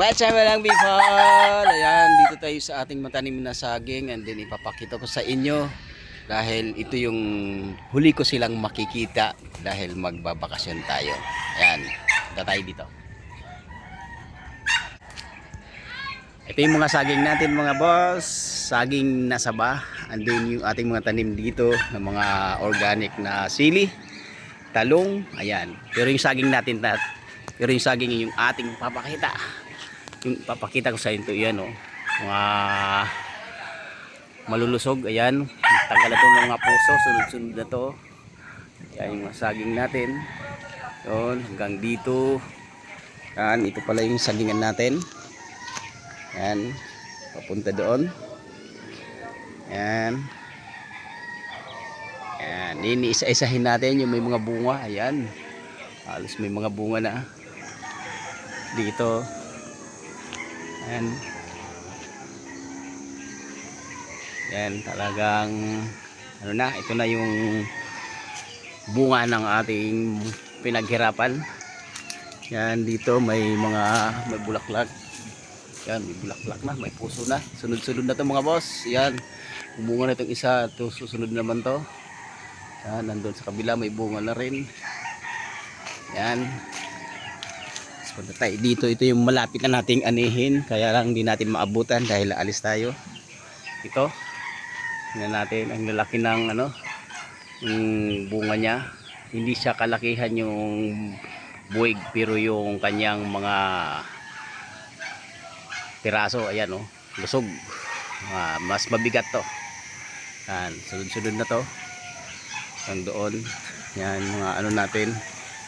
What's up lang people? Ayan, dito tayo sa ating matanim na saging and then ipapakita ko sa inyo dahil ito yung huli ko silang makikita dahil magbabakasyon tayo. Ayan, punta tayo dito. Ito yung mga saging natin mga boss. Saging na saba. And then yung ating mga tanim dito ng mga organic na sili, talong, ayan. Pero yung saging natin na pero yung saging yung ating papakita. Yung papakita ko sa inyo yan oh. Mga malulusog, ayan. Tanggal na to ng mga puso, sunod-sunod na to. Ayan yung saging natin. Yun, hanggang dito. Yan, ito pala yung sagingan natin. Yan, papunta doon. Yan. Yan, ini isa-isahin natin yung may mga bunga. Ayan. Halos may mga bunga na. Dito. Yan. Yan, talagang ano na, ito na yung bunga ng ating pinaghirapan. Yan, dito may mga may bulaklak. Yan, may bulaklak na, may puso na. Sunod-sunod na to mga boss. Yan, bumunga na itong isa. Ito, susunod naman to. Yan, nandun sa kabila may bunga na rin. Yan. Tapos punta tayo dito. Ito yung malapit na nating anihin. Kaya lang hindi natin maabutan dahil alis tayo. Ito. Tingnan natin ang lalaki ng ano, yung bunga niya. Hindi siya kalakihan yung buwig pero yung kanyang mga piraso ayan oh lusog Ah, mas mabigat to yan sunod-sunod na to hanggang doon yan mga ano natin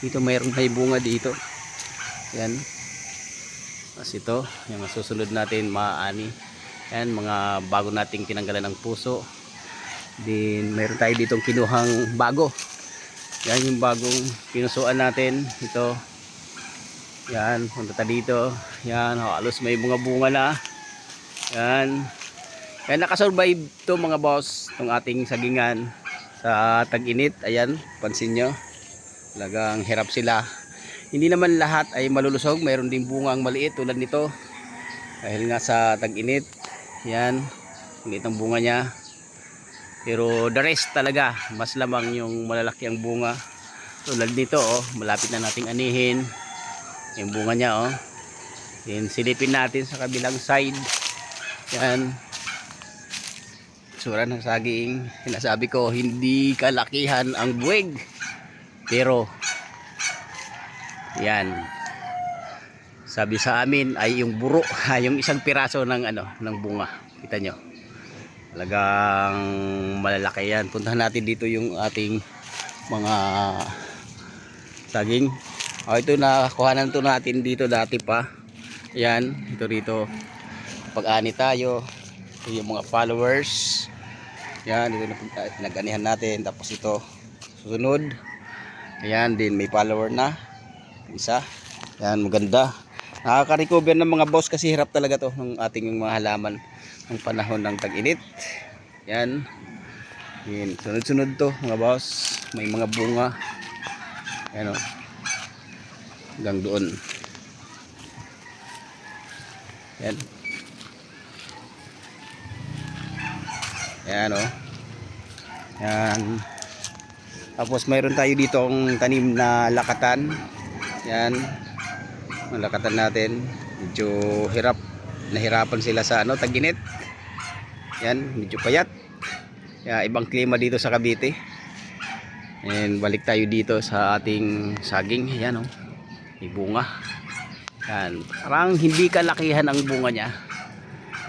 dito mayroon may bunga dito yan. Mas ito yung susunod natin maani yan mga bago nating tinanggalan ng puso. Din mayroon tayo ditong kinuhang bago. Yan yung bagong pinusuan natin. Ito. Yan punta tayo dito. Yan halos may bunga bunga na. Yan. Yan nakasurvive to mga boss itong ating sagingan sa tag-init. Ayan pansin nyo. Talagang hirap sila hindi naman lahat ay malulusog. Mayroon din bungang maliit tulad nito. Dahil nga sa tag-init yan maliit ang bunga niya. Pero the rest talaga mas lamang yung malalaki ang bunga. Tulad nito oh malapit na nating anihin yung bunga niya oh. Then silipin natin sa kabilang side. Yan. Sura ng saging. Sinasabi ko hindi kalakihan ang buwig. Pero yan. Sabi sa amin ay yung buro yung isang piraso ng ano ng bunga. Kita nyo? Talagang malalaki yan. Puntahan natin dito yung ating mga saging. Oh, ito na kuhanan to natin dito dati pa. Yan ito rito. Pag ani tayo. Ito yung mga followers. Yan ito na pinag-anihan natin. Tapos ito susunod. Ayan din may follower na isa. Yan maganda. Nakaka-recover ng mga boss kasi hirap talaga to ng ating mga halaman ng panahon ng tag-init. Yan. Yan sunod-sunod to mga boss. May mga bunga. Yan o hanggang doon. Yan. Yan o yan. Tapos mayroon tayo dito ang tanim na lakatan yan. Ang lakatan natin. Medyo hirap nahirapan sila sa ano taginit. Yan medyo payat. Ya, ibang klima dito sa Cavite. And balik tayo dito sa ating saging. Yan oh. May yan. Parang hindi kalakihan ang bunga niya.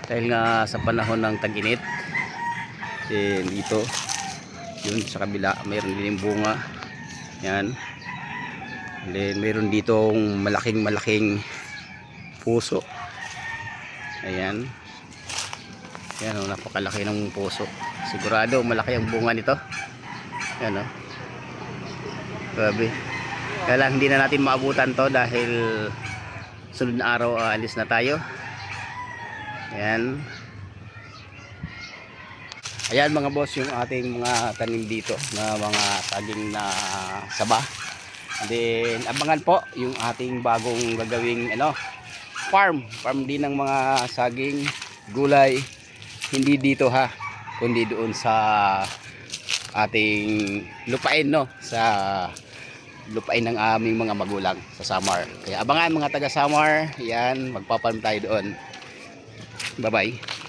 Dahil nga sa panahon ng taginit. Then dito yun sa kabila mayroon din bunga. Yan then mayroon ditong malaking malaking puso. Ayan. Yan o napakalaki ng puso. Sigurado malaki ang bunga nito. Yan o grabe. Kaya lang hindi na natin maabutan to dahil sunod na araw aalis na tayo. Ayan. Ayan mga boss yung ating mga tanim dito na mga saging na saba then abangan po yung ating bagong gagawing ano farm. Farm din ng mga saging, gulay. Hindi dito ha, kundi doon sa ating lupain no, sa lupain ng aming mga magulang sa Samar. Kaya abangan mga taga Samar, yan, magpaparm tayo doon. Bye-bye.